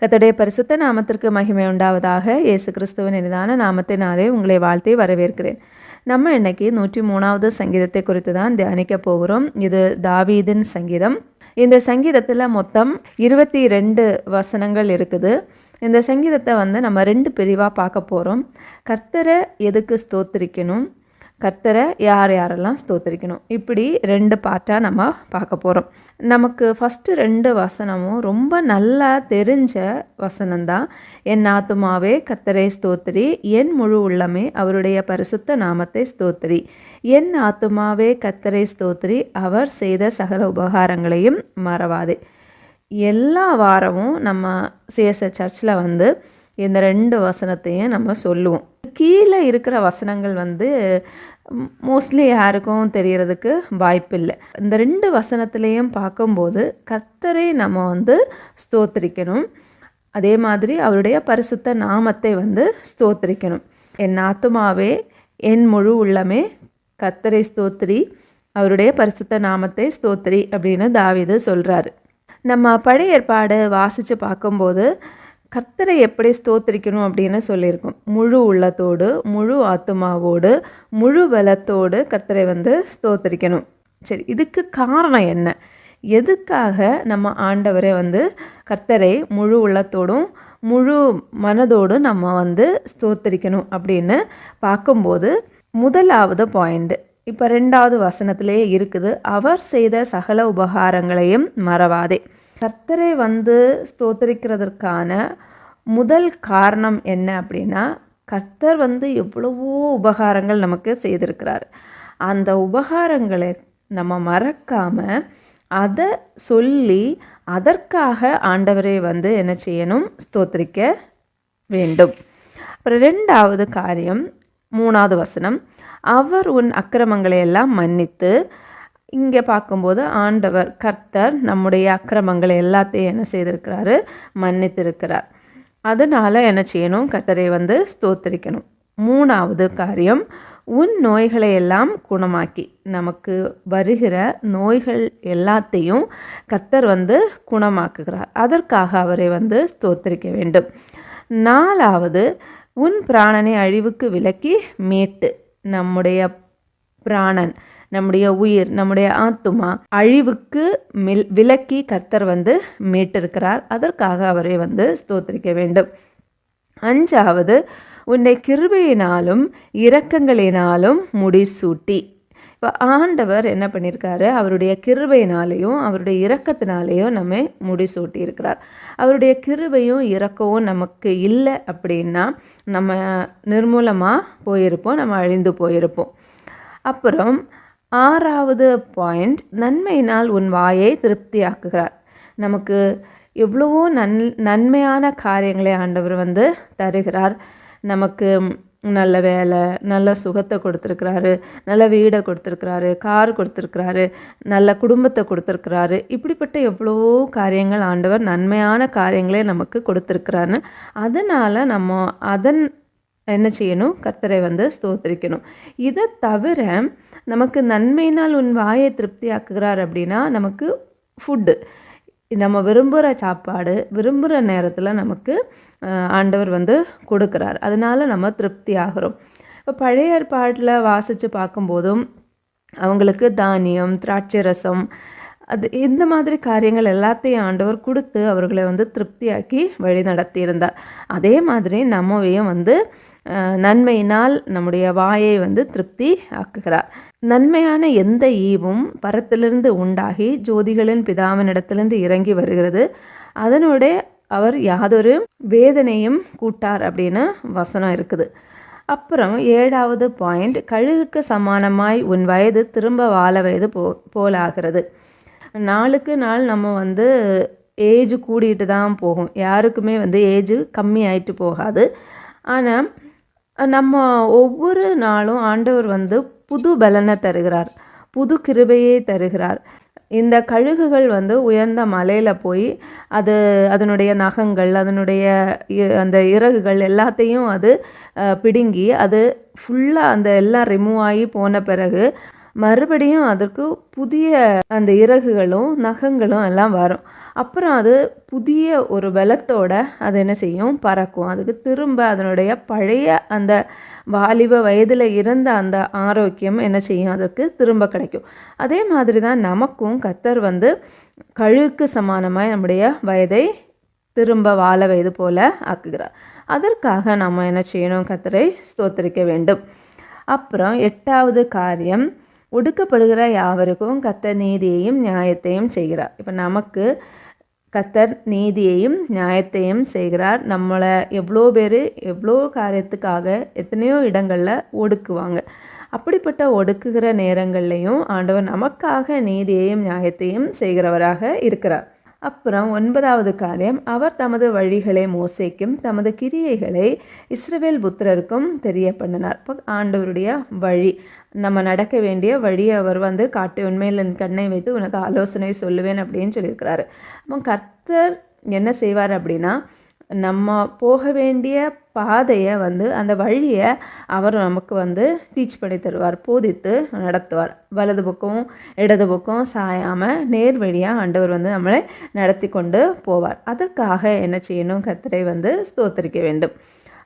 கத்தடைய பரிசுத்த நாமத்திற்கு மகிமை உண்டாவதாக இயேசு கிறிஸ்துவின் இனிதான நாமத்தினாலே உங்களை வாழ்த்தி வரவேற்கிறேன். நம்ம இன்னைக்கு நூற்றி மூணாவது சங்கீதத்தை குறித்து தான் தியானிக்க போகிறோம். இது தாவீதின் சங்கீதம். இந்த சங்கீதத்தில் மொத்தம் இருபத்தி ரெண்டு வசனங்கள் இருக்குது. இந்த சங்கீதத்தை வந்து நம்ம ரெண்டு பிரிவாக பார்க்க போகிறோம் கர்த்தரை எதுக்கு ஸ்தோத்திரிக்கணும்? கர்த்தரை யார் யாரெல்லாம் ஸ்தோத்திரிக்கணும்? இப்படி ரெண்டு பார்ட்டாக நம்ம பார்க்க போகிறோம் நமக்கு ஃபஸ்ட்டு ரெண்டு வசனமும் ரொம்ப நல்லா தெரிஞ்ச வசனம்தான். என் ஆத்துமாவே கர்த்தரை ஸ்தோத்திரி என் முழு உள்ளமே அவருடைய பரிசுத்த நாமத்தை ஸ்தோத்திரி. என் ஆத்துமாவே கர்த்தரை ஸ்தோத்திரி அவர் செய்த சகல உபகாரங்களையும் மறவாதே. எல்லா வாரமும் நம்ம சிஎஸ்ஐ சர்ச்சில் வந்து இந்த ரெண்டு வசனத்தையும் நம்ம சொல்லுவோம். கீழே இருக்கிற வசனங்கள் வந்து மோஸ்ட்லி யாருக்கும் தெரியறதுக்கு வாய்ப்பில்லை. இந்த ரெண்டு வசனத்திலையும் பார்க்கும்போது கர்த்தரை நம்ம வந்து ஸ்தோத்திரிக்கணும். அதே மாதிரி அவருடைய பரிசுத்த நாமத்தை வந்து ஸ்தோத்திரிக்கணும். என் ஆத்துமாவே என் முழு உள்ளமே கர்த்தரை ஸ்தோத்திரி அவருடைய பரிசுத்த நாமத்தை ஸ்தோத்திரி அப்படின்னு தாவிது சொல்கிறாரு நம்ம பழைய ஏற்பாடு வாசித்து பார்க்கும்போது கர்த்தரை எப்படி ஸ்தோத்திரிக்கணும் அப்படின்னு சொல்லியிருக்கோம். முழு உள்ளத்தோடு முழு ஆத்மாவோடு முழு பலத்தோடு கர்த்தரை வந்து ஸ்தோத்திரிக்கணும். சரி இதுக்கு காரணம் என்ன? எதுக்காக நம்ம ஆண்டவரை வந்து கர்த்தரை முழு உள்ளத்தோடும் முழு மனதோடும் நம்ம வந்து ஸ்தோத்திரிக்கணும் அப்படின்னு பார்க்கும்போது முதலாவது பாயிண்ட் இப்போ ரெண்டாவது வசனத்திலே இருக்குது அவர் செய்த சகல உபகாரங்களையும் மறவாதே. கர்த்தரை வந்து ஸ்தோத்தரிக்கிறதற்கான முதல் காரணம் என்ன அப்படின்னா கர்த்தர் வந்து எவ்வளவோ உபகாரங்கள் நமக்கு செய்திருக்கிறார். அந்த உபகாரங்களை நம்ம மறக்காமல் அதை சொல்லி அதற்காக ஆண்டவரை வந்து என்ன செய்யணும்? ஸ்தோத்திரிக்க வேண்டும். அப்புறம் ரெண்டாவது காரியம் மூணாவது வசனம். அவர் உன் அக்கிரமங்களை எல்லாம் மன்னித்து இங்கே பார்க்கும்போது ஆண்டவர் கர்த்தர் நம்முடைய அக்கிரமங்களை எல்லாத்தையும் என்ன செய்திருக்கிறாரு? மன்னித்திருக்கிறார். அதனால் என்ன செய்யணும்? கர்த்தரை வந்து ஸ்தோத்திரிக்கணும். மூணாவது காரியம் உன் நோய்களை எல்லாம் குணமாக்கி. நமக்கு வருகிற நோய்கள் எல்லாத்தையும் கர்த்தர் வந்து குணமாக்குகிறார். அதற்காக அவரை வந்து ஸ்தோத்திரிக்க வேண்டும். நாலாவது உன் பிராணனை அழிவுக்கு விலக்கி மீட்டு. நம்முடைய பிராணன் நம்முடைய உயிர் நம்முடைய ஆத்துமா அழிவுக்கு மில் விலக்கி கர்த்தர் வந்து மீட்டிருக்கிறார். அதற்காக அவரை வந்து ஸ்தோத்திரிக்க வேண்டும். அஞ்சாவது உன்னை கிருபையினாலும் இரக்கங்களினாலும் முடிசூட்டி. இப்போ ஆண்டவர் என்ன பண்ணியிருக்காரு அவருடைய கிருபையினாலேயும் அவருடைய இரக்கத்தினாலேயும் நம்ம முடிசூட்டி இருக்கிறார் அவருடைய கிருபையும் இறக்கவும் நமக்கு இல்லை அப்படின்னா நம்ம நிர்மூலமாக போயிருப்போம் நம்ம அழிந்து போயிருப்போம். அப்புறம் ஆறாவது பாயிண்ட் நன்மையினால் உன் வாயை திருப்தியாக்குகிறார். நமக்கு எவ்வளவோ நன் நன்மையான காரியங்களை ஆண்டவர் வந்து தருகிறார். நமக்கு நல்ல வேலை நல்ல சுகத்தை கொடுத்துருக்குறாரு நல்ல வீடை கொடுத்துருக்குறாரு கார் கொடுத்துருக்குறாரு நல்ல குடும்பத்தை கொடுத்துருக்குறாரு. இப்படிப்பட்ட எவ்வளவோ காரியங்கள் ஆண்டவர் நன்மையான காரியங்களே நமக்கு கொடுத்துருக்குறாரு அதனால் நம்ம அதன் என்ன செய்யணும்? கர்த்தரை வந்து ஸ்தோத்திரிக்கணும். இதை தவிர நமக்கு நன்மையினால் உன் வாயை திருப்தி ஆக்குகிறார் அப்படின்னா நமக்கு ஃபுட்டு நம்ம விரும்புகிற சாப்பாடு விரும்புகிற நேரத்தில் நமக்கு ஆண்டவர் வந்து கொடுக்குறார். அதனால் நம்ம திருப்தி ஆகிறோம் இப்போ பழைய ஏற்பாட்டில் வாசித்து பார்க்கும்போதும் அவங்களுக்கு தானியம் திராட்சை ரசம் அது இந்த மாதிரி காரியங்கள் எல்லாத்தையும் ஆண்டவர் கொடுத்து அவர்களை வந்து திருப்தியாக்கி வழி நடத்தியிருந்தார். அதே மாதிரி நம்மவையும் வந்து நன்மையினால் நம்முடைய வாயை வந்து திருப்தி ஆக்குகிறார் நன்மையான எந்த ஈவும் பரத்திலிருந்து உண்டாகி ஜோதிகளின் பிதாவினிடத்திலிருந்து இறங்கி வருகிறது. அதனுடைய அவர் யாதொரு வேதனையும் கூட்டார் அப்படின்னு வசனம் இருக்குது. அப்புறம் ஏழாவது பாயிண்ட் கழுகுக்கு சமானமாய் உன் வயது திரும்ப வாழ வயது போ போலாகிறது. நாளுக்கு நாள் நம்ம வந்து ஏஜ் கூடிட்டு தான் போகும். யாருக்குமே வந்து ஏஜ் கம்மி ஆயிட்டு போகாது. ஆனால் நம்ம ஒவ்வொரு நாளும் ஆண்டவர் வந்து புது பலனை தருகிறார். புது கிருபையை தருகிறார். இந்த கழுகுகள் வந்து உயர்ந்த மலையில் போய் அது அதனுடைய நகங்கள் அதனுடைய அந்த இறகுகள் எல்லாத்தையும் அது பிடுங்கி அது ஃபுல்லாக அந்த எல்லாம் ரிமூவ் ஆகி போன பிறகு மறுபடியும் அதற்கு புதிய அந்த இறகுகளும் நகங்களும் எல்லாம் வரும். அப்புறம் அது புதிய ஒரு பலத்தோட அது என்ன செய்யும்? பறக்கும். அதுக்கு திரும்ப அதனுடைய பழைய அந்த வாலிப வயதில் இருந்த அந்த ஆரோக்கியம் என்ன செய்யும்? அதற்கு திரும்ப கிடைக்கும். அதே மாதிரி தான் நமக்கும் கத்தர் வந்து கழுவுக்கு சமானமாக நம்முடைய வயதை திரும்ப வாழ வயது போல ஆக்குகிறார். அதற்காக நம்ம என்ன செய்யணும்? கத்தரை ஸ்தோத்தரிக்க வேண்டும். அப்புறம் எட்டாவது காரியம் ஒடுக்கப்படுகிற யாவருக்கும் கத்தர் நீதியையும் நியாயத்தையும் செய்கிறார். இப்போ நமக்கு கத்தர் நீதியையும் நியாயத்தையும் செய்கிறார். நம்மளை எவ்வளோ பேர் எவ்வளோ காரியத்துக்காக எத்தனையோ இடங்களில் ஒடுக்குவாங்க. அப்படிப்பட்ட ஒடுக்குகிற நேரங்கள்லையும் ஆண்டவர் நமக்காக நீதியையும் நியாயத்தையும் செய்கிறவராக இருக்கிறார். அப்புறம் ஒன்பதாவது காரியம் அவர் தமது வழிகளை மோசைக்கும் தமது கிரியைகளை இஸ்ரவேல் புத்திரருக்கும் தெரிய பண்ணினார் இப்போ ஆண்டவருடைய வழி. நம்ம நடக்க வேண்டிய வழியை அவர் வந்து காட்டு உண்மையில் என் கண்ணை வைத்து உனக்கு ஆலோசனை சொல்லுவேன் அப்படின்னு சொல்லியிருக்கிறாரு. அப்போ கர்த்தர் என்ன செய்வார் அப்படின்னா நம்ம போக வேண்டிய பாதையை வந்து அந்த வழியை அவர் நமக்கு வந்து டீச் பண்ணி தருவார் போதித்து நடத்துவார். வலது பக்கம் இடது பக்கம் சாயாமல் நேர் வழியாக ஆண்டவர் வந்து நம்மளை நடத்தி கொண்டு போவார். அதற்காக என்ன செய்யணும்? கத்தரை வந்து ஸ்தோத்தரிக்க வேண்டும்.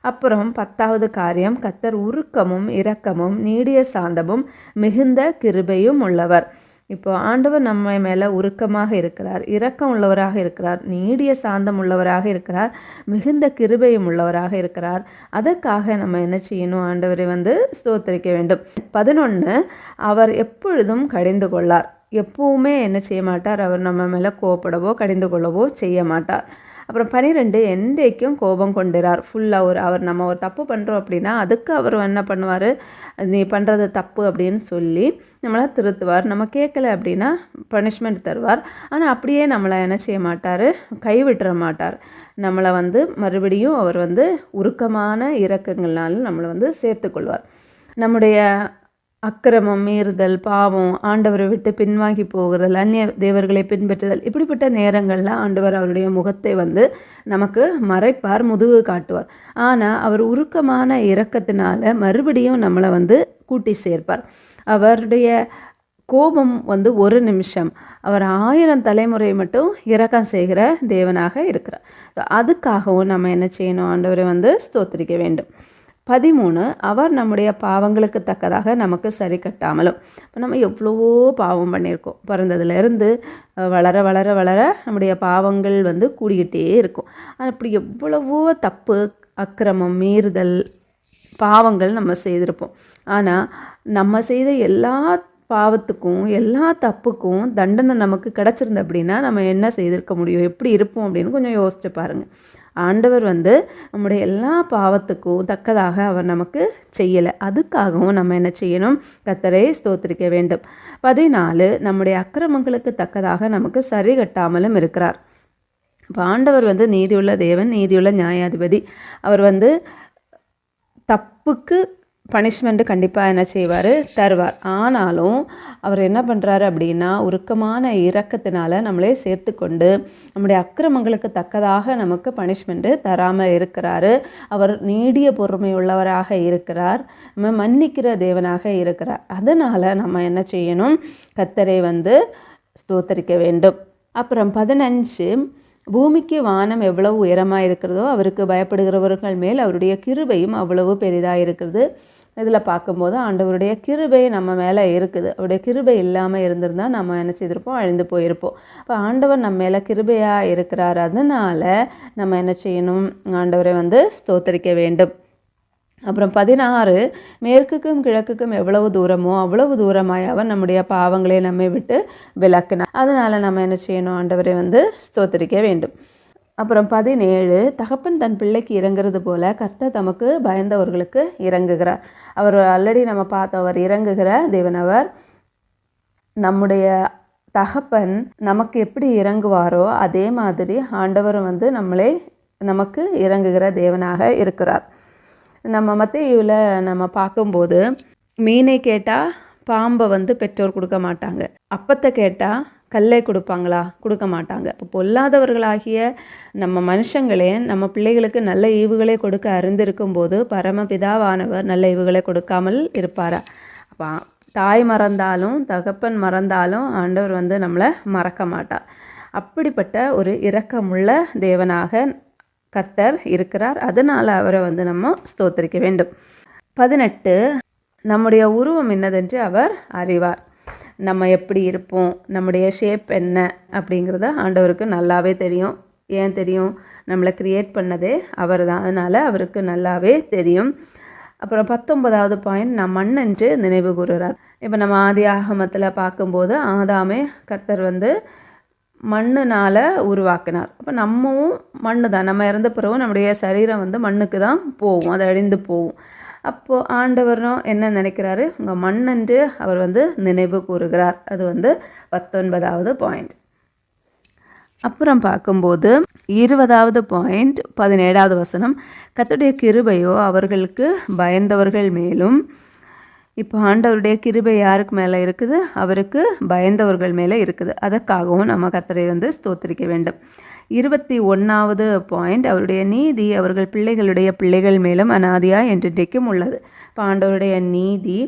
அப்புறம் பத்தாவது காரியம் கத்தர் உருக்கமும் இரக்கமும் நீடிய சாந்தமும் மிகுந்த கிருபையும் உள்ளவர். இப்போ ஆண்டவர் நம்ம மேலே உருக்கமாக இருக்கிறார் இரக்கம் உள்ளவராக இருக்கிறார் நீடிய சாந்தம் உள்ளவராக இருக்கிறார் மிகுந்த கிருபையும் உள்ளவராக இருக்கிறார். அதற்காக நம்ம என்ன செய்யணும்? ஆண்டவரை வந்து ஸ்தோத்தரிக்க வேண்டும். பதினொன்று அவர் எப்பொழுதும் கடிந்து கொள்ளார். எப்பவுமே என்ன செய்ய மாட்டார்? அவர் நம்ம மேலே கோவப்படவோ கடிந்து கொள்ளவோ செய்ய மாட்டார். அப்புறம் பனிரெண்டு என்றைக்கும் கோபம் கொண்டுறார். ஃபுல்லாக ஒரு அவர் நம்ம ஒரு தப்பு பண்ணுறோம் அப்படின்னா அதுக்கு அவர் என்ன பண்ணுவார்? நீ பண்ணுறது தப்பு அப்படின்னு சொல்லி நம்மளை திருத்துவார். நம்ம கேட்கல அப்படின்னா பனிஷ்மெண்ட் தருவார். ஆனால் அப்படியே நம்மளை என்ன செய்ய மாட்டார்? கைவிட்டுற மாட்டார். நம்மளை வந்து மறுபடியும் அவர் வந்து உருக்கமான இறக்கங்கள்னாலும் நம்மளை வந்து சேர்த்துக்கொள்வார். நம்முடைய அக்கிரமம் மீறுதல் பாவம் ஆண்டவரை விட்டு பின்வாங்கி போகிறதல் அந்நிய தேவர்களை பின்பற்றுதல் இப்படிப்பட்ட நேரங்களில் ஆண்டவர் அவருடைய முகத்தை வந்து நமக்கு மறைப்பார் முதுகு காட்டுவார். ஆனால் அவர் உருக்கமான இரக்கத்தினால மறுபடியும் நம்மளை வந்து கூட்டி சேர்ப்பார். அவருடைய கோபம் வந்து ஒரு நிமிஷம். அவர் ஆயிரம் தலைமுறை மட்டும் இறக்கம் செய்கிற தேவனாக இருக்கிறார். அதுக்காகவும் நம்ம என்ன செய்யணும்? ஆண்டவரை வந்து ஸ்தோத்திரிக்க வேண்டும். பதிமூணு அவர் நம்முடைய பாவங்களுக்கு தக்கதாக நமக்கு சரி கட்டாமலும். இப்போ நம்ம எவ்வளவோ பாவம் பண்ணியிருக்கோம். பிறந்ததுலேருந்து வளர வளர வளர நம்முடைய பாவங்கள் வந்து கூடிக்கிட்டே இருக்கும். அப்படி எவ்வளவோ தப்பு அக்கிரமம் மீறுதல் பாவங்கள் நம்ம செய்திருப்போம். ஆனால் நம்ம செய்த எல்லா பாவத்துக்கும் எல்லா தப்புக்கும் தண்டனை நமக்கு கிடச்சிருந்து அப்படின்னா நம்ம என்ன செய்திருக்க முடியும்? எப்படி இருப்போம் அப்படின்னு கொஞ்சம் யோசிச்சு பாருங்கள் ஆண்டவர் வந்து நம்முடைய எல்லா பாவத்துக்கும் தக்கதாக அவர் நமக்கு செய்யலை. அதுக்காகவும் நம்ம என்ன செய்யணும்? கத்தரை ஸ்தோத்திரிக்க வேண்டும். பதினாலு நம்முடைய அக்கிரமங்களுக்கு தக்கதாக நமக்கு சரி கட்டாமலும் இருக்கிறார். இப்போ ஆண்டவர் வந்து நீதியுள்ள தேவன் நீதியுள்ள நியாயாதிபதி. அவர் வந்து தப்புக்கு பனிஷ்மெண்ட்டு கண்டிப்பாக என்ன செய்வார்? தருவார். ஆனாலும் அவர் என்ன பண்ணுறாரு அப்படின்னா உருக்கமான இறக்கத்தினால நம்மளே சேர்த்து கொண்டு நம்முடைய அக்கிரமங்களுக்கு தக்கதாக நமக்கு பனிஷ்மெண்ட்டு தராமல் இருக்கிறாரு. அவர் நீடிய பொறுமை உள்ளவராக இருக்கிறார். நம்ம மன்னிக்கிற தேவனாக இருக்கிறார். அதனால் நம்ம என்ன செய்யணும்? கத்தரை வந்து ஸ்தோத்தரிக்க வேண்டும். அப்புறம் பதினஞ்சு பூமிக்கு வானம் எவ்வளவு உயரமாக இருக்கிறதோ அவருக்கு பயப்படுகிறவர்கள் மேல் அவருடைய கிருபையும் அவ்வளவு பெரிதாக இருக்கிறது. இதில் பார்க்கும்போது ஆண்டவருடைய கிருபை நம்ம மேலே இருக்குது. அவருடைய கிருபை இல்லாமல் இருந்திருந்தால் நம்ம என்ன செய்திருப்போம்? அழிந்து போயிருப்போம். இப்போ ஆண்டவர் நம்ம மேலே கிருபையாக இருக்கிறார் அதனால் நம்ம என்ன செய்யணும்? ஆண்டவரை வந்து ஸ்தோத்தரிக்க வேண்டும். அப்புறம் பதினாறு மேற்குக்கும் கிழக்குக்கும் எவ்வளவு தூரமோ அவ்வளவு தூரமாய் அவன் நம்முடைய பாவங்களை நம்மை விட்டு விளக்குனார் அதனால் நம்ம என்ன செய்யணும்? ஆண்டவரை வந்து ஸ்தோத்தரிக்க வேண்டும். அப்புறம் பதினேழு தகப்பன் தன் பிள்ளைக்கு இறங்குறது போல கர்த்தர் தமக்கு பயந்தவர்களுக்கு இறங்குகிறார். அவர் ஆல்ரெடி நம்ம பார்த்தவர் இறங்குகிற தேவனவர் நம்முடைய தகப்பன் நமக்கு எப்படி இறங்குவாரோ அதே மாதிரி ஆண்டவர் வந்து நம்மளே நமக்கு இறங்குகிற தேவனாக இருக்கிறார். நம்ம மத்தியில் நம்ம பார்க்கும்போது மீனை கேட்டால் பாம்பை வந்து பெற்றோர் கொடுக்க மாட்டாங்க. அப்பத்தை கேட்டால் கல்லை கொடுப்பாங்களா? கொடுக்க மாட்டாங்க. இப்போ பொல்லாதவர்களாகிய நம்ம மனுஷங்களே நம்ம பிள்ளைகளுக்கு நல்ல ஈவுகளை கொடுக்க அறிந்திருக்கும் போது பரமபிதாவானவர் நல்ல ஈவுகளை கொடுக்காமல் இருப்பாரா? அப்போ தாய் மறந்தாலும் தகப்பன் மறந்தாலும் ஆண்டவர் வந்து நம்மளை மறக்க மாட்டார். அப்படிப்பட்ட ஒரு இரக்கமுள்ள தேவனாக கர்த்தர் இருக்கிறார். அதனால் அவரை வந்து நம்ம ஸ்தோத்தரிக்க வேண்டும். பதினெட்டு நம்முடைய உருவம் என்னதென்று அவர் அறிவார். நம்ம எப்படி இருப்போம் நம்முடைய ஷேப் என்ன அப்படிங்கிறத ஆண்டவருக்கு நல்லாவே தெரியும். ஏன் தெரியும்? நம்மளை க்ரியேட் பண்ணதே அவர் தான். அதனால் அவருக்கு நல்லாவே தெரியும். அப்புறம் பத்தொன்பதாவது பாயிண்ட் நான் மண்ணென்று நினைவு கூறுகிறார். இப்போ நம்ம ஆதி ஆகமத்தில் பார்க்கும்போது ஆதாமே கர்த்தர் வந்து மண்ணுனால் உருவாக்கினார். அப்போ நம்மவும் மண்ணு தான் நம்ம இறந்த பிறகு நம்முடைய சரீரம் வந்து மண்ணுக்கு தான் போகும். அது அழிந்து போகும். அப்போது ஆண்டவரும் என்ன நினைக்கிறாரு? உங்கள் மண்ணென்று அவர் வந்து நினைவு கூறுகிறார். அது வந்து பத்தொன்பதாவது பாயிண்ட் அப்புறம் பார்க்கும்போது இருபதாவது பாயிண்ட் பதினேழாவது வசனம் கத்துடைய கிருபையோ அவர்களுக்கு பயந்தவர்கள் மேலும் இப்போ ஆண்டவருடைய கிருபை யாருக்கு மேலே இருக்குது? அவருக்கு பயந்தவர்கள் மேலே இருக்குது. அதற்காகவும் நம்ம கத்தரை வந்து ஸ்தோத்திரிக்க வேண்டும். இருபத்தி ஒன்றாவது பாயிண்ட் அவருடைய நீதி அவர்கள் பிள்ளைகளுடைய பிள்ளைகள் மேலும் அனாதியா என்றைக்கும் உள்ளது. பாண்டவருடைய நீதி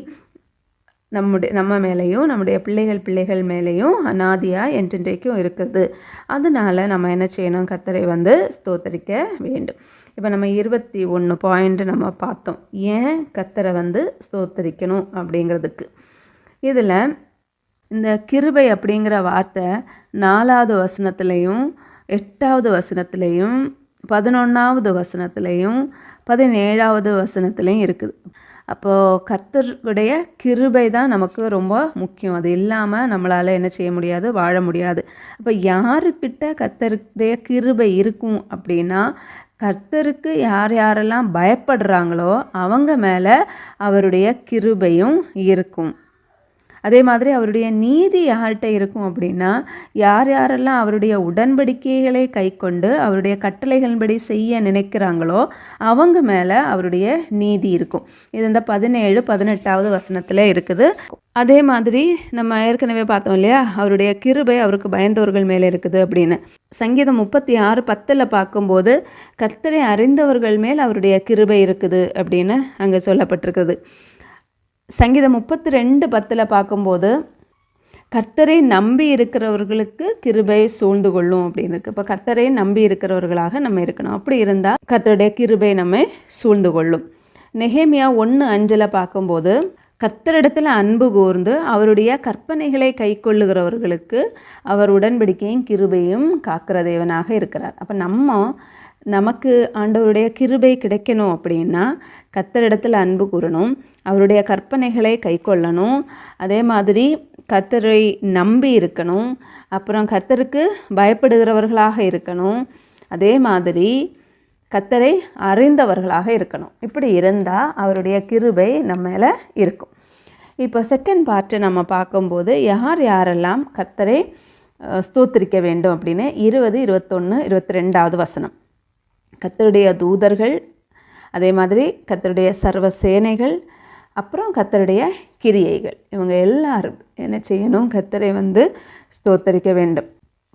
நம்முடைய நம்ம மேலேயும் நம்முடைய பிள்ளைகள் பிள்ளைகள் மேலேயும் அனாதியா என்றென்றைக்கும் இருக்குது அதனால் நம்ம என்ன செய்யணும்? கத்தரை வந்து ஸ்தோத்தரிக்க வேண்டும். இப்போ நம்ம இருபத்தி ஒன்று பாயிண்ட் நம்ம பார்த்தோம். ஏன் கத்தரை வந்து ஸ்தோத்தரிக்கணும் அப்படிங்கிறதுக்கு? இதில் இந்த கிருபை அப்படிங்கிற வார்த்தை நாலாவது வசனத்துலேயும் எட்டாவது வசனத்துலேயும் பதினொன்றாவது வசனத்துலேயும் பதினேழாவது வசனத்துலேயும் இருக்குது. அப்போது கர்த்தருடைய கிருபை தான் நமக்கு ரொம்ப முக்கியம். அது இல்லாமல் நம்மளால் என்ன செய்ய முடியாது வாழ முடியாது. அப்போ யாருக்கிட்ட கர்த்தருடைய கிருபை இருக்கும் அப்படின்னா கர்த்தருக்கு யார் யாரெல்லாம் பயப்படுறாங்களோ அவங்க மேலே அவருடைய கிருபையும் இருக்கும். அதே மாதிரி அவருடைய நீதி யார்கிட்ட இருக்கும் அப்படின்னா யார் யாரெல்லாம் அவருடைய உடன்படிக்கைகளை கை கொண்டு அவருடைய கட்டளைகளின்படி செய்ய நினைக்கிறாங்களோ அவங்க மேலே அவருடைய நீதி இருக்கும். இது இந்த பதினேழு பதினெட்டாவது வசனத்தில் இருக்குது. அதே மாதிரி நம்ம ஏற்கனவே பார்த்தோம் இல்லையா? அவருடைய கிருபை அவருக்கு பயந்தவர்கள் மேலே இருக்குது அப்படின்னு. சங்கீதம் முப்பத்தி ஆறு பத்தில் பார்க்கும்போது கர்த்தரை அறிந்தவர்கள் மேல் அவருடைய கிருபை இருக்குது அப்படின்னு அங்கே சொல்லப்பட்டிருக்குது சங்கீதம் முப்பத்தி ரெண்டு பத்தில் பார்க்கும்போது கர்த்தரை நம்பி இருக்கிறவர்களுக்கு கிருபை சூழ்ந்து கொள்ளும் அப்படின்னு இருக்கு. இப்போ கர்த்தரை நம்பி இருக்கிறவர்களாக நம்ம இருக்கணும். அப்படி இருந்தால் கர்த்தருடைய கிருபை நம்ம சூழ்ந்து கொள்ளும். நெஹேமியா ஒன்று அஞ்சில் பார்க்கும்போது கர்த்தரிடத்தில் அன்பு கூர்ந்து அவருடைய கற்பனைகளை கை கொள்ளுகிறவர்களுக்கு அவர் உடன்படிக்கையும் கிருபையும் காக்கிற தேவனாக இருக்கிறார். அப்போ நம்ம நமக்கு ஆண்டவருடைய கிருபை கிடைக்கணும் அப்படின்னா கத்தரிடத்தில் அன்பு கூறணும். அவருடைய கற்பனைகளை கை கொள்ளணும் அதே மாதிரி கத்தரை நம்பி இருக்கணும். அப்புறம் கத்தருக்கு பயப்படுகிறவர்களாக இருக்கணும். அதே மாதிரி கத்தரை அறிந்தவர்களாக இருக்கணும். இப்படி இருந்தால் அவருடைய கிருபை நம்ம மேலே இருக்கும். இப்போ செகண்ட் பார்ட்டு நம்ம பார்க்கும்போது யார் யாரெல்லாம் கத்தரை ஸ்தோத்திரிக்க வேண்டும் அப்படின்னு இருபது இருபத்தொன்று இருபத்தி ரெண்டாவது வசனம். கத்தருடைய தூதர்கள் அதே மாதிரி கத்தருடைய சர்வ சேனைகள் அப்புறம் கத்தருடைய கிரியைகள். இவங்க எல்லாரும் என்ன செய்யணும்? கத்தரை வந்து ஸ்தோத்தரிக்க வேண்டும்.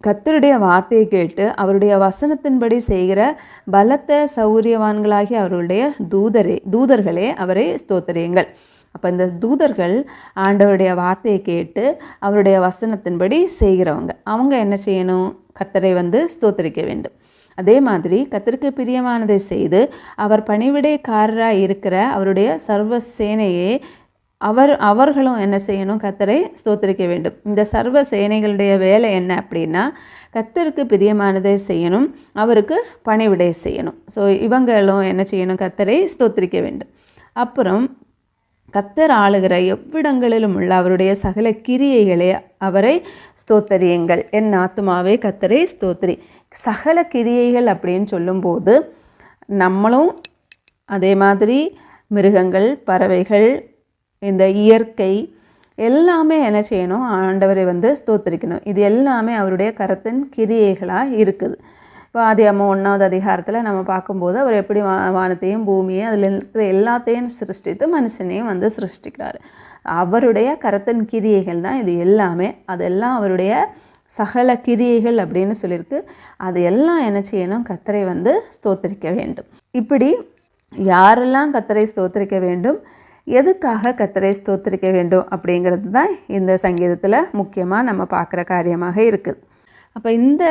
கத்தருடைய வார்த்தையை கேட்டு அவருடைய வசனத்தின்படி செய்கிற பலத்த சௌரியவான்களாகி அவருடைய தூதரே தூதர்களே அவரை ஸ்தோத்தரியுங்கள். அப்போ இந்த தூதர்கள் ஆண்டவருடைய வார்த்தையை கேட்டு அவருடைய வசனத்தின்படி செய்கிறவங்க. அவங்க என்ன செய்யணும்? கத்தரை வந்து ஸ்தோத்தரிக்க வேண்டும். அதே மாதிரி கத்திற்கு பிரியமானதை செய்து அவர் பணிவிடைக்காரராக இருக்கிற அவருடைய சர்வ சேனையை அவர் அவர்களும் என்ன செய்யணும்? கத்தரை ஸ்தோத்திரிக்க வேண்டும். இந்த சர்வ சேனைகளுடைய வேலை என்ன அப்படின்னா கத்தருக்கு பிரியமானதை செய்யணும் அவருக்கு பணிவிடை செய்யணும். ஸோ இவங்களும் என்ன செய்யணும்? கத்தரை ஸ்தோத்திரிக்க வேண்டும். அப்புறம் கத்தர் ஆளுகிற எவ்விடங்களிலும் உள்ள அவருடைய சகல கிரியைகளே அவரை ஸ்தோத்தரியுங்கள். என் ஆத்மாவே கத்தரை ஸ்தோத்திரி. சகல கிரியைகள் அப்படின்னு சொல்லும்போது நம்மளும் அதே மாதிரி மிருகங்கள் பறவைகள் இந்த இயற்கை எல்லாமே என்ன செய்யணும்? ஆண்டவரை வந்து ஸ்தோத்தரிக்கணும். இது எல்லாமே அவருடைய கரத்தின் கிரியைகளாக இருக்குது. இப்போ ஆதி ஒன்றாவது அதிகாரத்தில் நம்ம பார்க்கும்போது அவர் எப்படி வா வானத்தையும் பூமியையும் அதில் இருக்கிற எல்லாத்தையும் சிருஷ்டித்து மனுஷனையும் வந்து சிருஷ்டிக்கிறார். அவருடைய கரத்தின் கிரியைகள் தான் இது எல்லாமே. அதெல்லாம் அவருடைய சகல கிரியைகள் அப்படின்னு சொல்லியிருக்கு. அது எல்லாம் என்ன செய்யணும்? கத்தரை வந்து ஸ்தோத்தரிக்க வேண்டும். இப்படி யாரெல்லாம் கத்தரை ஸ்தோத்தரிக்க வேண்டும்? எதுக்காக கத்தரை ஸ்தோத்தரிக்க வேண்டும் அப்படிங்கிறது தான் இந்த சங்கீதத்தில் முக்கியமாக நம்ம பார்க்குற காரியமாக இருக்குது. அப்போ இந்த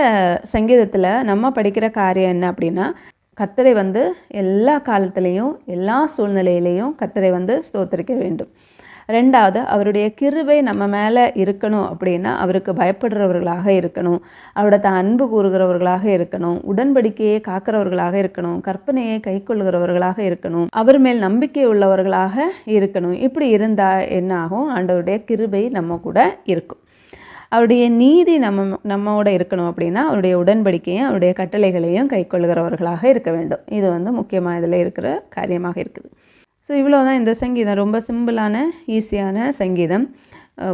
சங்கீதத்தில் நம்ம படிக்கிற காரியம் என்ன அப்படின்னா கத்தரை வந்து எல்லா காலத்துலேயும் எல்லா சூழ்நிலையிலையும் கத்தரை வந்து ஸ்தோத்தரிக்க வேண்டும். ரெண்டாவது அவருடைய கிருபை நம்ம மேலே இருக்கணும் அப்படின்னா அவருக்கு பயப்படுறவர்களாக இருக்கணும். அவரோட அன்பு கூறுகிறவர்களாக இருக்கணும். உடன்படிக்கையை காக்கிறவர்களாக இருக்கணும். கற்பனையை கைக்கொள்கிறவர்களாக இருக்கணும். அவர் மேல் நம்பிக்கை உள்ளவர்களாக இருக்கணும். இப்படி இருந்தால் என்ன ஆகும்? ஆண்டவருடைய கிருபை நம்ம கூட இருக்கும். அவருடைய நீதி நம்ம நம்மோட இருக்கணும் அப்படின்னா அவருடைய உடன்படிக்கையும் அவருடைய கட்டளைகளையும் கைக்கொள்கிறவர்களாக இருக்க வேண்டும். இது வந்து முக்கியமாக இதில் இருக்கிற காரியமாக இருக்குது. ஸோ இவ்வளோ தான் இந்த சங்கீதம். ரொம்ப சிம்பிளான ஈஸியான சங்கீதம்.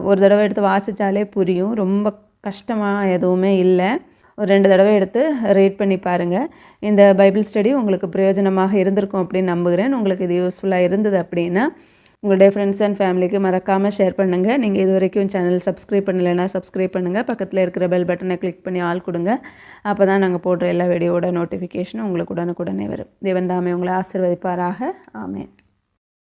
ஒரு தடவை எடுத்து வாசித்தாலே புரியும். ரொம்ப கஷ்டமாக எதுவுமே இல்லை. ஒரு ரெண்டு தடவை எடுத்து ரீட் பண்ணி பாருங்கள் இந்த பைபிள் ஸ்டடி உங்களுக்கு பிரயோஜனமாக இருந்திருக்கும் அப்படின்னு நம்புகிறேன். உங்களுக்கு இது யூஸ்ஃபுல்லாக இருந்தது அப்படின்னா உங்களுடைய ஃப்ரெண்ட்ஸ் அண்ட் ஃபேமிலிக்கு மறக்காமல் ஷேர் பண்ணுங்கள் நீங்கள் இது வரைக்கும் சேனல் சப்ஸ்கிரைப் பண்ணலைன்னா சப்ஸ்கிரைப் பண்ணுங்கள் பக்கத்தில் இருக்கிற பெல் பட்டனை கிளிக் பண்ணி ஆள் கொடுங்க. அப்போ தான் நாங்கள் போடுற எல்லா வீடியோட நோட்டிஃபிகேஷனும் உங்களுக்கு உடனுக்குடனே வரும். தேவன் தாமே உங்களை ஆசிர்வதிப்பாராக. ஆமேன்.